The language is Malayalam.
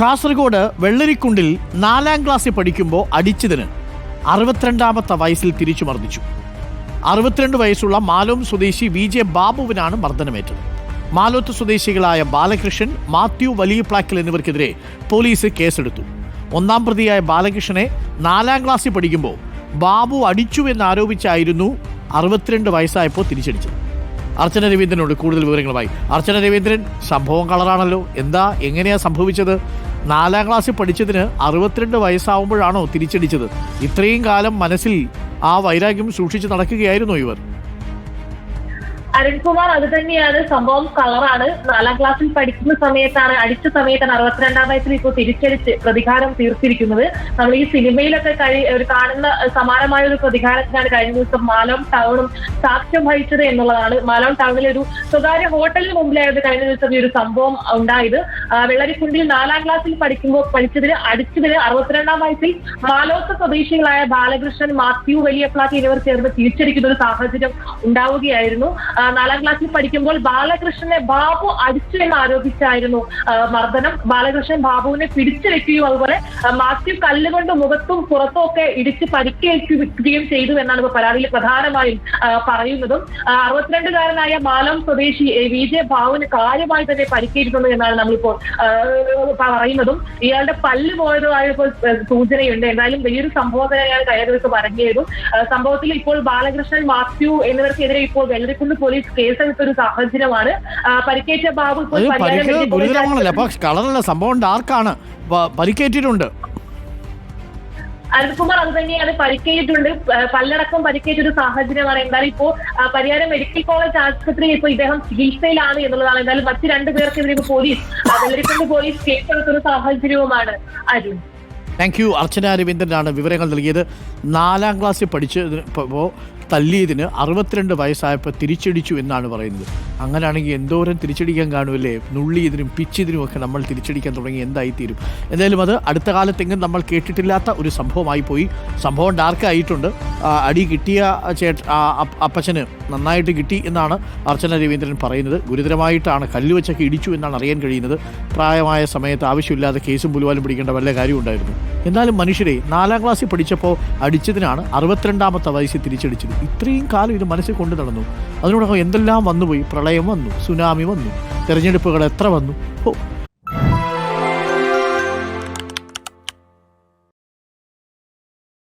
കാസർഗോഡ് വെള്ളരിക്കുണ്ടിൽ നാലാം ക്ലാസ്സിൽ പഠിക്കുമ്പോൾ അടിച്ചതിന് അറുപത്തിരണ്ടാമത്തെ വയസ്സിൽ തിരിച്ചു മർദ്ദിച്ചു. അറുപത്തിരണ്ട് വയസ്സുള്ള മാലോം സ്വദേശി വി ജെ ബാബുവിനാണ് മർദ്ദനമേറ്റത്. മാലോത്ത് സ്വദേശികളായ ബാലകൃഷ്ണൻ മാത്യു വലിയ പ്ലാക്കിൽ എന്നിവർക്കെതിരെ പോലീസ് കേസെടുത്തു. ഒന്നാം പ്രതിയായ ബാലകൃഷ്ണനെ നാലാം ക്ലാസ്സിൽ പഠിക്കുമ്പോൾ ബാബു അടിച്ചു എന്നാരോപിച്ചായിരുന്നു അറുപത്തിരണ്ട് വയസ്സായപ്പോൾ തിരിച്ചടിച്ചത്. അർച്ചന രവീന്ദ്രനോട് കൂടുതൽ വിവരങ്ങളുമായി. അർച്ചന രവീന്ദ്രൻ സംഭവം കളറാണല്ലോ. എന്താ എങ്ങനെയാ സംഭവിച്ചത്? നാലാം ക്ലാസ്സിൽ പഠിച്ചതിന് അറുപത്തിരണ്ട് വയസ്സാവുമ്പോഴാണോ തിരിച്ചടിച്ചത്? ഇത്രയും കാലം മനസ്സിൽ ആ വൈരാഗ്യം സൂക്ഷിച്ച് നടക്കുകയായിരുന്നു ഇവർ. അരുൺകുമാർ അത് തന്നെയാണ്. സംഭവം കളറാണ്. നാലാം ക്ലാസ്സിൽ പഠിക്കുന്ന സമയത്താണ് അടിച്ച സമയത്താണ് അറുപത്തിരണ്ടാം വയസ്സിൽ ഇപ്പോൾ തിരിച്ചടിച്ച് പ്രതികാരം തീർത്തിരിക്കുന്നത്. നമ്മൾ ഈ സിനിമയിലൊക്കെ കഴി ഒരു കാണുന്ന സമാനമായ ഒരു പ്രതികാരത്തിനാണ് കഴിഞ്ഞ ദിവസം മാലോം ടൗണും സാക്ഷ്യം വഹിച്ചത് എന്നുള്ളതാണ്. മാലോം ടൗണിലെ ഒരു സ്വകാര്യ ഹോട്ടലിന് മുമ്പിലായിരുന്നു കഴിഞ്ഞ ദിവസം ഈ ഒരു സംഭവം ഉണ്ടായത്. വെള്ളരിക്കുണ്ടിൽ നാലാം ക്ലാസ്സിൽ പഠിക്കുമ്പോൾ പഠിച്ചതിന് അടിച്ചതിന് അറുപത്തിരണ്ടാം വയസ്സിൽ മാലോത്ത സ്വദേശികളായ ബാലകൃഷ്ണൻ മാത്യു വലിയപ്ലാക്കി എന്നിവർ ചേർന്ന് തിരിച്ചടിക്കുന്ന ഒരു സാഹചര്യം ഉണ്ടാവുകയായിരുന്നു. നാലാം ക്ലാസ്സിൽ പഠിക്കുമ്പോൾ ബാലകൃഷ്ണനെ ബാബു അടിച്ചു എന്ന് ആരോപിച്ചായിരുന്നു മർദ്ദനം. ബാലകൃഷ്ണൻ ബാബുവിനെ പിടിച്ചു വെക്കുകയും അതുപോലെ മാത്യു കല്ലുകൊണ്ട് മുഖത്തും പുറത്തും ഒക്കെ ഇടിച്ച് പരിക്കേൽക്കുകയും ചെയ്തു എന്നാണ് ഇപ്പൊ പരാതിയിൽ പ്രധാനമായും പറയുന്നതും. അറുപത്തിരണ്ടുകാരനായ മാലം സ്വദേശി വി ജെ ബാബുവിന് കാര്യമായി തന്നെ പരിക്കേറ്റിട്ടുണ്ട് എന്നാണ് നമ്മളിപ്പോൾ പറയുന്നതും. ഇയാളുടെ പല്ല് പോയതുമായപ്പോൾ സൂചനയുണ്ട്. എന്തായാലും വലിയൊരു സംഭവം തന്നെയാണ് കഴിഞ്ഞ ദിവസം പറഞ്ഞു സംഭവത്തിൽ ഇപ്പോൾ ബാലകൃഷ്ണൻ മാത്യു എന്നിവർക്കെതിരെ ഇപ്പോൾ വെള്ളരിക്കുണ്ട് പോലീസ് കേസെടുത്ത ഒരു സാഹചര്യമാണ്. പരിക്കേറ്റ ബാബു ഗുരുതരമാണല്ലോ? അപ്പൊ കളറല്ല സംഭവം ഡാർക്കാണ് പരിക്കേറ്റിട്ടുണ്ട്. അരുൺകുമാർ അത് തന്നെയാണ് പരിക്കേറ്റിട്ടുണ്ട്. പല്ലടക്കം പരിക്കേറ്റ ഒരു സാഹചര്യമാണ്. എന്തായാലും ഇപ്പോ പരിയാരം മെഡിക്കൽ കോളേജ് ആശുപത്രിയിൽ ഇപ്പൊ ഇദ്ദേഹം ചികിത്സയിലാണ് എന്നുള്ളതാണ്. എന്തായാലും മറ്റ് രണ്ടു പേർക്ക് ഇപ്പോൾ പോലീസ് ആ, പോലീസ് കേസെടുത്ത ഒരു സാഹചര്യവുമാണ് അരുൺ. താങ്ക് യു അർച്ചന രവീന്ദ്രനാണ് വിവരങ്ങൾ നൽകിയത്. നാലാം ക്ലാസ്സിൽ പഠിച്ചപ്പോൾ തല്ലിയതിന് അറുപത്തിരണ്ട് വയസ്സായപ്പോൾ തിരിച്ചടിച്ചു എന്നാണ് പറയുന്നത്. അങ്ങനെയാണെങ്കിൽ എന്തോരം തിരിച്ചടിക്കാൻ കാണുമല്ലേ? നുള്ളിയതിനും പിച്ചിതിനും ഒക്കെ നമ്മൾ തിരിച്ചടിക്കാൻ തുടങ്ങി എന്തായി തീരും എന്തായാലും അത് അടുത്ത കാലത്തെങ്കിലും നമ്മൾ കേട്ടിട്ടില്ലാത്ത ഒരു സംഭവമായി പോയി. സംഭവം ഡാർക്കായിട്ടുണ്ട് അടി കിട്ടിയ ചേട്ട അപ്പച്ചന് നന്നായിട്ട് കിട്ടി എന്നാണ് അർച്ചന രവീന്ദ്രൻ പറയുന്നത്. ഗുരുതരമായിട്ടാണ് കല്ല് വെച്ചൊക്കെ ഇടിച്ചു എന്നാണ് അറിയാൻ കഴിയുന്നത്. പ്രായമായ സമയത്ത് ആവശ്യമില്ലാതെ കേസും പുലുവാലും പിടിക്കേണ്ട വല്ല കാര്യമുണ്ടായിരുന്നു എന്നാലും മനുഷ്യരെ നാലാം ക്ലാസ്സിൽ പഠിച്ചപ്പോൾ അടിച്ചതിനാണ് അറുപത്തിരണ്ടാമത്തെ വയസ്സിൽ തിരിച്ചടിച്ചത്. ഇത്രയും കാലം ഇത് മനസ്സിൽ കൊണ്ട് നടന്നു. അതിനോടൊപ്പം എന്തെല്ലാം വന്നുപോയി? പ്രളയം വന്നു സുനാമി വന്നു. തെരഞ്ഞെടുപ്പുകൾ എത്ര വന്നു?